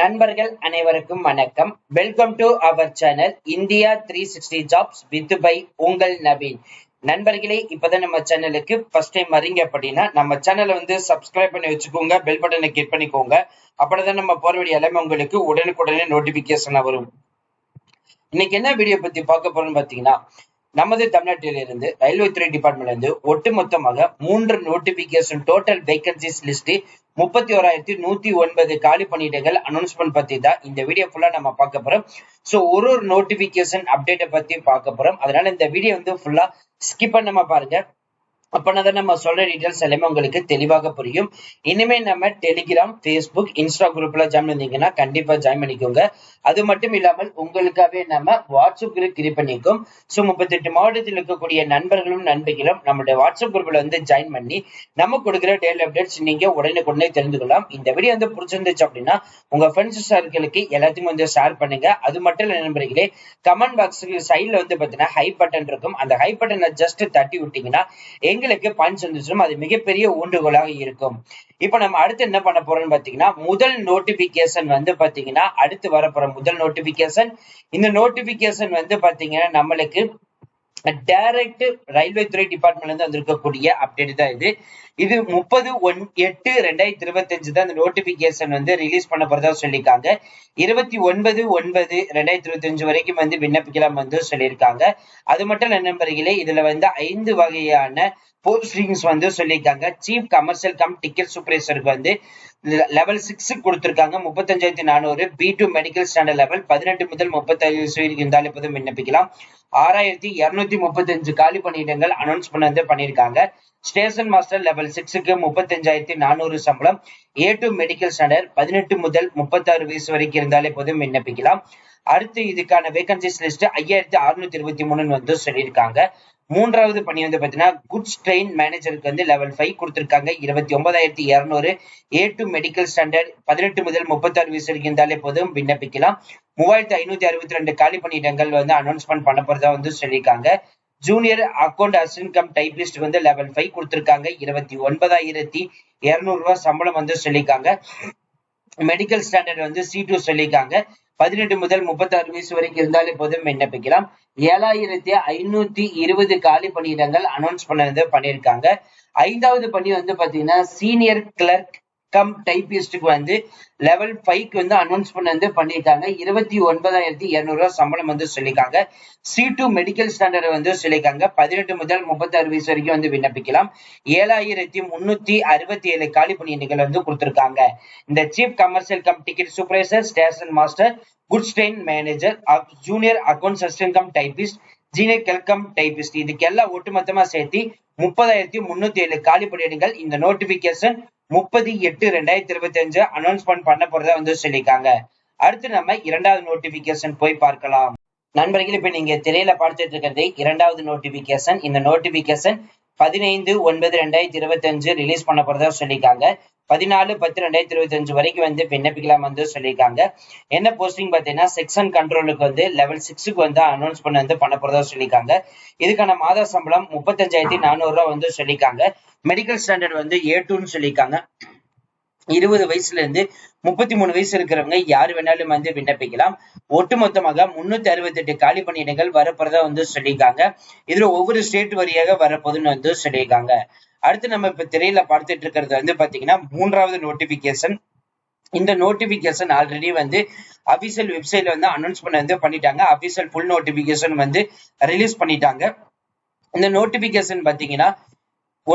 நண்பர்கள் அனைவருக்கும் வணக்கம். Welcome to our channel India three sixty jobs with by உங்கள் நவீன். நண்பர்களே இப்பதான் நம்ம சேனலுக்கு ஃபர்ஸ்ட் டைம் வரீங்க அப்படின்னா நம்ம சேனலை வந்து சப்ஸ்கிரைப் பண்ணி வச்சுக்கோங்க பெல் பட்டனை கிளிக் பண்ணிக்கோங்க. அப்படிதான் நம்ம போற வேண்டிய எல்லாமே உங்களுக்கு உடனுக்குடனே நோட்டிபிகேஷன் வரும். இன்னைக்கு என்ன வீடியோ பத்தி பார்க்க போறோம்னு பாத்தீங்கன்னா நமது தமிழ்நாட்டிலிருந்து ரயில்வே துறை டிபார்ட்மெண்ட்ல இருந்து ஒட்டுமொத்தமாக மூன்று நோட்டிபிகேஷன் டோட்டல் வேகன்சிஸ் லிஸ்ட் முப்பத்தி ஓராயிரத்தி நூத்தி ஒன்பது காலி பணியிடங்கள் அனௌன்ஸ்மெண்ட் பத்தி தான் இந்த வீடியோ ஃபுல்லா நம்ம பார்க்க போறோம். சோ ஒரு ஒரு நோட்டிபிகேஷன் அப்டேட்டை பத்தி பார்க்க போறோம். அதனால இந்த வீடியோ வந்து ஃபுல்லா ஸ்கிப் பண்ணாம பாருங்க. அப்பனாதான் நம்ம சொல்ற டீட்டெயில்ஸ் எல்லாமே உங்களுக்கு தெளிவாக புரியும். இனிமே நம்ம டெலிகிராம் ஃபேஸ்புக் இன்ஸ்டா குரூப்ல ஜாயின் பண்ணீங்கன்னா கண்டிப்பா ஜாயின் பண்ணிக்கோங்க. அது மட்டும் இல்லாமல் உங்களுக்காகவே நம்ம வாட்ஸ்அப் குரூப் கிரியேட் பண்ணிக்கோம் ஸோ முப்பத்தெட்டு மாவட்டத்தில் இருக்கக்கூடிய நண்பர்களும் நண்பர்களும் நம்மளுடைய வாட்ஸ்அப் குரூப்ல வந்து ஜாயின் பண்ணி நம்ம கொடுக்குற டெய்லி அப்டேட்ஸ் நீங்க உடனுக்குடனே தெரிந்து கொள்ளலாம். இந்த வீடியோ வந்து பிடிச்சிருந்துச்சு அப்படின்னா உங்க ஃப்ரெண்ட்ஸ் சர்க்கிளுக்கு எல்லாத்தையும் வந்து ஷேர் பண்ணுங்க. அது மட்டும் இல்லை நண்பர்களே கமெண்ட் பாக்ஸுக்கு சைட்ல வந்து பாத்தீங்கன்னா ஹை பட்டன் இருக்கும். அந்த ஹை பட்டனை ஜஸ்ட் தட்டி விட்டீங்கன்னா எங்களுக்கு பஞ்ச் வந்துச்சுன்னா அது மிகப்பெரிய ஊண்டுகோலாக இருக்கும். இப்ப நம்ம அடுத்து என்ன பண்ண போறோம்னு பாத்தீங்கன்னா முதல் நோட்டிபிகேஷன் வந்து பாத்தீங்கன்னா அடுத்து வரப்போற முதல் நோட்டிபிகேஷன் இந்த நோட்டிபிகேஷன் வந்து பாத்தீங்கன்னா நம்மளுக்கு டைரக்ட் ரயில்வே துறை டிபார்ட்மெண்ட்ல இருந்து வந்திருக்கக்கூடிய அப்டேட் தான் இது. இது முப்பது ஒன் எட்டு ரெண்டாயிரத்தி இருபத்தி அஞ்சு தான் இந்த நோட்டிபிகேஷன் வந்து ரிலீஸ் பண்ண போறதா சொல்லியிருக்காங்க. இருபத்தி ஒன்பது ஒன்பது ரெண்டாயிரத்தி இருபத்தி அஞ்சு வரைக்கும் வந்து விண்ணப்பிக்கலாம் வந்து சொல்லியிருக்காங்க. அது மட்டும் என்ன நண்பர்களே இதுல வந்து ஐந்து வகையான போஸ்டிங்ஸ் வந்து சொல்லியிருக்காங்க. சீஃப் கமர்ஷியல் கம் டிக்கெட் சூப்பர்வைசருக்கு வந்து லெவல் சிக்ஸ் கொடுத்திருக்காங்க. முப்பத்தஞ்சாயிரத்தி நானூறு. B two medical standard level பதினெட்டு முதல் முப்பத்தஞ்சு வயசு இருந்தாலும் இப்போதும் விண்ணப்பிக்கலாம். ஆறாயிரத்தி இருநூத்தி முப்பத்தஞ்சு காலி பணியிடங்கள் அனௌன்ஸ் பண்ணதே பண்ணியிருக்காங்க. ஸ்டேஷன் மாஸ்டர் லெவல் சிக்ஸுக்கு முப்பத்தஞ்சாயிரத்தி நானூறு சம்பளம். ஏ டு மெடிக்கல் ஸ்டாண்டர்ட் பதினெட்டு முதல் முப்பத்தாறு வயசு வரைக்கும் இருந்தாலே போதும் விண்ணப்பிக்கலாம். அடுத்து இதுக்கான வேகன்சிஸ் லிஸ்ட் ஐயாயிரத்தி அறுநூத்தி இருபத்தி மூணுன்னு வந்து சொல்லியிருக்காங்க. மூன்றாவது பணி வந்து பாத்தீங்கன்னா குட்ஸ் ட்ரெயின் மேனேஜருக்கு வந்து லெவல் ஃபைவ் கொடுத்திருக்காங்க. இருபத்தி ஒன்பதாயிரத்தி இருநூறு. ஏ டு மெடிக்கல் ஸ்டாண்டர்ட் பதினெட்டு முதல் முப்பத்தாறு வயசு வரைக்கும் இருந்தாலே போதும். விண்ணப்பிக்கலாம். மூவாயிரத்தி ஐநூத்தி அறுபத்தி ரெண்டு காலி பணியிடங்கள் வந்து அனௌன்ஸ்மெண்ட் பண்ண போறதா வந்து சொல்லியிருக்காங்க. Junior account assistant cum typist வந்து லெவல் ஃபைவ் கொடுத்திருக்காங்க. இருபத்தி ஒன்பதாயிரத்தி இருநூறு ரூபாய் சம்பளம் வந்து சொல்லியிருக்காங்க. மெடிக்கல் ஸ்டாண்டர்ட் வந்து சி டூ சொல்லியிருக்காங்க. பதினெட்டு முதல் முப்பத்தாறு வயசு வரைக்கும் இருந்தாலே போதும் விண்ணப்பிக்கலாம் ஏழாயிரத்தி ஐநூத்தி இருபது காலி பணியிடங்கள் அனௌன்ஸ் பண்ணது பண்ணியிருக்காங்க. ஐந்தாவது பணி வந்து பாத்தீங்கன்னா சீனியர் கிளர்க் கம் டைபிஸ்டுக்கு வந்து லெவல் ஃபைவ்க்கு வந்து அனௌன்ஸ் பண்ண வந்து பண்ணியிருக்காங்க இருபத்தி ஒன்பதாயிரத்தி இரநூறுவா சம்பளம் வந்து சொல்லியிருக்காங்க. சி டூ மெடிக்கல் ஸ்டாண்டர்ட் வந்து சொல்லியிருக்காங்க. பதினெட்டு முதல் முப்பத்தாறு வயசு வரைக்கும் வந்து விண்ணப்பிக்கலாம். ஏழாயிரத்தி முன்னூத்தி அறுபத்தி ஏழு காலி பணியிடங்கள் வந்து கொடுத்துருக்காங்க. இந்த chief commercial cum ticket supervisor station master goods stain manager junior account assistant cum typist junior clerk cum typist இதுக்கு எல்லாம் ஒட்டுமொத்தமா சேர்த்து முப்பதாயிரத்தி முன்னூத்தி ஏழு காலி பணியிடங்கள் இந்த நோட்டிபிகேஷன் முப்பது எட்டு ரெண்டாயிரத்தி இருபத்தி அஞ்சு அனௌன்ஸ்மெண்ட் பண்ண போறதா வந்து சொல்லியிருக்காங்க. அடுத்து நம்ம இரண்டாவது நோட்டிபிகேஷன் போய் பார்க்கலாம். நண்பர்கள் இப்ப நீங்க திரையில பார்த்துட்டு இருக்கிறது இரண்டாவது நோட்டிபிகேஷன் இந்த நோட்டிபிகேஷன் பதினைந்து ஒன்பது ரெண்டாயிரத்தி இருபத்தஞ்சு ரிலீஸ் பண்ண போறதா சொல்லியிருக்காங்க. பதினாலு பத்து ரெண்டாயிரத்தி இருபத்தஞ்சு வரைக்கும் வந்து விண்ணப்பிக்கலாம் வந்து சொல்லியிருக்காங்க. என்ன போஸ்டிங் பார்த்தீங்கன்னா செக்ஷன் கண்ட்ரோலுக்கு வந்து லெவல் சிக்ஸுக்கு வந்து அனௌன்ஸ் பண்ண வந்து பண்ண போறதா சொல்லியிருக்காங்க. இதுக்கான மாத சம்பளம் முப்பத்தஞ்சாயிரத்தி நானூறு ரூபா வந்து சொல்லியிருக்காங்க. மெடிக்கல் ஸ்டாண்டர்ட் வந்து ஏ டூன்னு சொல்லியிருக்காங்க. இருபது வயசுல இருந்து முப்பத்தி மூணு வயசு இருக்கிறவங்க யார் வேணாலும் வந்து விண்ணப்பிக்கலாம். ஒட்டுமொத்தமாக முன்னூத்தி அறுபத்தி எட்டு காலி பணியிடங்கள் வரப்போறதா வந்து சொல்லியிருக்காங்க. இதுல ஒவ்வொரு ஸ்டேட் வழியாக வரப்போகுதுன்னு வந்து சொல்லியிருக்காங்க. அடுத்து நம்ம இப்ப திரையில பார்த்துட்டு இருக்கிறது வந்து பாத்தீங்கன்னா மூன்றாவது நோட்டிபிகேஷன் இந்த நோட்டிபிகேஷன் ஆல்ரெடி வந்து அபிஷியல் வெப்சைட்ல வந்து அனௌன்ஸ் பண்ண வந்து பண்ணிட்டாங்க. அபிஷியல் ஃபுல் நோட்டிபிகேஷன் வந்து ரிலீஸ் பண்ணிட்டாங்க. இந்த நோட்டிபிகேஷன் பாத்தீங்கன்னா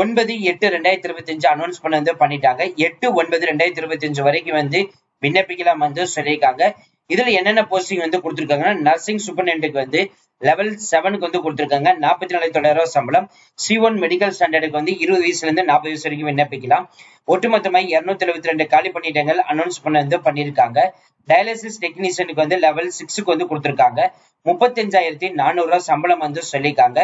ஒன்பது எட்டு ரெண்டாயிரத்தி இருபத்தி அஞ்சு அனௌன்ஸ் பண்ண வந்து பண்ணிட்டாங்க. எட்டு ஒன்பது ரெண்டாயிரத்தி இருபத்தி அஞ்சு வரைக்கும் வந்து விண்ணப்பிக்கலாம் வந்து சொல்லியிருக்காங்க. இதுல என்னென்ன போஸ்டிங் வந்து கொடுத்துருக்காங்கன்னா நர்சிங் சூப்பர்டென்ட்டுக்கு வந்து லெவல் செவனுக்கு வந்து கொடுத்துருக்காங்க. நாற்பத்தி நாலு தொள்ளாயிரம் சம்பளம். சி ஒன் மெடிக்கல் ஸ்டாண்டர்டுக்கு வந்து இருபது வயசுல இருந்து நாற்பது வயசு வரைக்கும் விண்ணப்பிக்கலாம். ஒட்டுமொத்தமாக இருநூத்தி எழுபத்தி ரெண்டு காலி பணியிடங்கள் அனௌன்ஸ் பண்ண வந்து பண்ணியிருக்காங்க. டயாலிசிஸ் டெக்னீஷியனுக்கு வந்து லெவல் சிக்ஸுக்கு வந்து கொடுத்துருக்காங்க. முப்பத்தஞ்சாயிரத்தி நானூறு ரூபாய் சம்பளம் வந்து சொல்லியிருக்காங்க.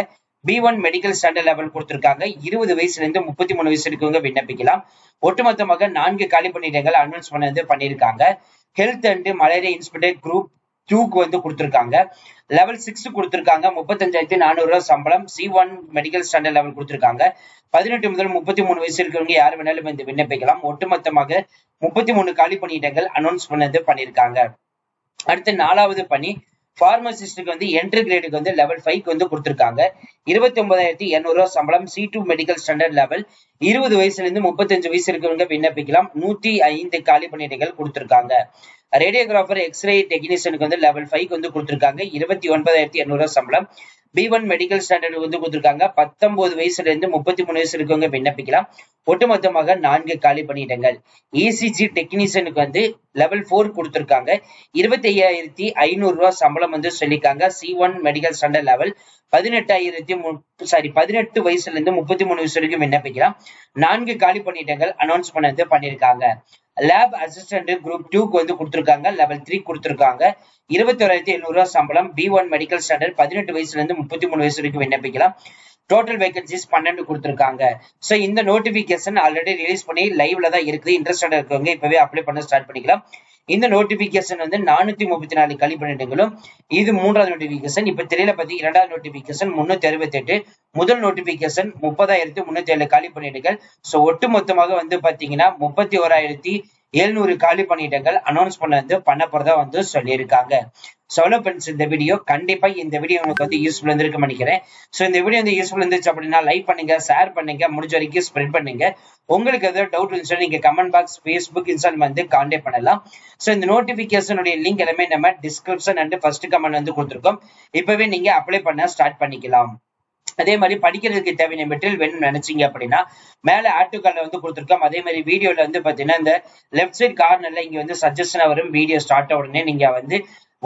B one medical standard level கொடுத்திருக்காங்க. இருபது வயசுல இருந்து முப்பத்தி மூணு வயசு இருக்கவங்க விண்ணப்பிக்கலாம். ஒட்டுமொத்தமாக நான்கு காலி பணியிடங்கள் அனௌன்ஸ் பண்ணது பண்ணியிருக்காங்க. Health and malaria inspector group டூக்கு வந்து கொடுத்துருக்காங்க. லெவல் சிக்ஸ் கொடுத்துருக்காங்க. முப்பத்தஞ்சாயிரத்தி நானூறு ரூபா சம்பளம். C one medical standard level கொடுத்துருக்காங்க. பதினெட்டு முதல் முப்பத்தி மூணு வயசு இருக்கிறவங்க யார் வேணாலும் இந்த விண்ணப்பிக்கலாம். ஒட்டுமொத்தமாக முப்பத்தி மூணு காலி பணியிடங்கள் அனௌன்ஸ் பண்ணது பண்ணியிருக்காங்க. அடுத்து நாலாவது பணி. பார்மசிஸ்டுக்கு வந்து என்ட்ரி கிரேடுக்கு வந்து லெவல் ஃபைவ்க்கு வந்து கொடுத்துருக்காங்க. இருபத்தி ஒன்பதாயிரத்தி இருநூறு சம்பளம் C two medical standard level இருபது வயசுல இருந்து முப்பத்தஞ்சு வயசு இருக்கிறவங்க விண்ணப்பிக்கலாம். நூத்தி ஐந்து காலி பணியிடங்கள் கொடுத்துருக்காங்க. ரேடியோகிராஃபர் எக்ஸ்ரே டெக்னீஷியனுக்கு வந்து லெவல் ஃபைவ் வந்து கொடுத்துருக்காங்க. இருபத்தி ஒன்பதாயிரத்தி எண்ணூறு சம்பளம். பி ஒன் மெடிக்கல் ஸ்டாண்டர்ட் வந்து கொடுத்துருக்காங்க. பத்தொன்பது வயசுல இருந்து முப்பத்தி மூணு வயசு இருக்கவங்க விண்ணப்பிக்கலாம். ஒட்டுமொத்தமாக நான்கு காலி பணியிடங்கள். இசிஜி டெக்னீஷியனுக்கு வந்து லெவல் ஃபோர் கொடுத்துருக்காங்க. இருபத்தி ஐயாயிரத்தி ஐநூறு ரூபா சம்பளம் வந்து சொல்லியிருக்காங்க. C one medical standard level பதினெட்டாயிரத்தி சாரி பதினெட்டு வயசுல இருந்து முப்பத்தி மூணு வயசு வரைக்கும் விண்ணப்பிக்கலாம். நான்கு காலி பணியிடங்கள் அனௌன்ஸ் பண்ணது பண்ணியிருக்காங்க. லேப் அசிஸ்டன்ட் குரூப் டூக்கு வந்து கொடுத்துருக்காங்க. லெவல் த்ரீ கொடுத்துருக்காங்க. இருபத்தி ஓராயிரத்தி எழுநூறு சம்பளம். பி ஒன் மெடிக்கல் ஸ்டாண்டர்ட் பதினெட்டு வயசுல இருந்து முப்பத்தி மூணு வயசு வரைக்கும் விண்ணப்பிக்கலாம். டோட்டல் வேகன்சிஸ் பன்னெண்டு கொடுத்துருக்காங்க. ஸோ இந்த நோட்டிபிகேஷன் ஆல்ரெடி ரிலீஸ் பண்ணி லைவ்ல தான் இருக்குது. இன்ட்ரெஸ்டட் இருக்கவங்க இப்பவே அப்ளை பண்ண ஸ்டார்ட் பண்ணிக்கலாம். இந்த நோட்டிபிகேஷன் வந்து நானூத்தி முப்பத்தி நாலு கல்வி பன்னெண்டுகளும் இது மூன்றாவது நோட்டிபிகேஷன் இப்ப திரையில பத்தி இரண்டாவது நோட்டிபிகேஷன் முன்னூத்தி அறுபத்தி எட்டு முதல் நோட்டிபிகேஷன் முப்பதாயிரத்தி முன்னூத்தி ஏழு காலி பணியிடங்கள் ஸோ ஒட்டு மொத்தமாக வந்து பாத்தீங்கன்னா முப்பத்தி ஓராயிரத்தி எழுநூறு காலி பணியிடங்கள் அனௌன்ஸ் பண்ண வந்து பண்ண போறதா வந்து சொல்லியிருக்காங்க. சோலோ ஃப்ரெண்ட்ஸ் இந்த வீடியோ கண்டிப்பா இந்த வீடியோ உங்களுக்கு வந்து யூஸ்ஃபுல் இருந்திருக்கு நினைக்கிறேன். ஸோ இந்த வீடியோ வந்து யூஸ்ஃபுல் இருந்துச்சு அப்படின்னா லைக் பண்ணுங்க ஷேர் பண்ணுங்க முடிஞ்ச வரைக்கும் ஸ்ப்ரெட் பண்ணுங்க. உங்களுக்கு ஏதாவது டவுட் இருந்துச்சுன்னா நீங்க கமெண்ட் பாக்ஸ் ஃபேஸ்புக் இன்ஸ்டால் வந்து கான்டாக்ட் பண்ணலாம். ஸோ இந்த நோட்டிபிகேஷனுடைய லிங்க் எல்லாமே நம்ம டிஸ்கிரிப்ஷன் அண்ட் ஃபர்ஸ்ட் கமெண்ட் வந்து கொடுத்துருக்கோம். இப்பவே நீங்க அப்ளை பண்ண ஸ்டார்ட் பண்ணிக்கலாம். அதே மாதிரி படிக்கிறதுக்கு தேவையான மெட்டீரியல் வேணும்னு நினைச்சீங்க அப்படின்னா மேல ஆட்டுக்கால வந்து கொடுத்துருக்கோம். அதே மாதிரி வீடியோல வந்து பாத்தீங்கன்னா இந்த லெஃப்ட் சைட் கார்னர்ல இங்க வந்து சஜஷன் வரும். வீடியோ ஸ்டார்ட் உடனே நீங்க வந்து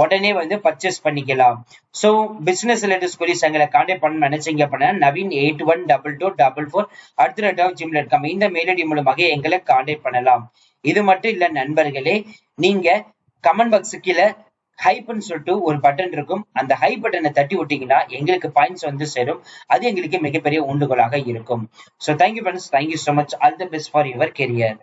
உடனே வந்து பர்ச்சேஸ் பண்ணிக்கலாம். ஸோ பிசினஸ் ரிலேட்டட் குரீஸ் எங்களை கான்டாக்ட் பண்ண நினைச்சீங்க அப்படின்னா Naveen eight one double two double four அடுத்த ரேட் ஆஃப் ஜிம் டாட் இந்த மெயில் ஐடி மூலமாக எங்களை கான்டாக்ட் பண்ணலாம். இது மட்டும் இல்ல நண்பர்களே நீங்க கமெண்ட் பாக்ஸ் கீழே ஹைப்னு சொல்லிட்டு ஒரு பட்டன் இருக்கும். அந்த ஹை பட்டனை தட்டி விட்டீங்கன்னா எங்களுக்கு பாயிண்ட்ஸ் வந்து சேரும். அது எங்களுக்கு மிகப்பெரிய ஊண்டுகோலாக இருக்கும். So thank you friends thank you so much all the best for your career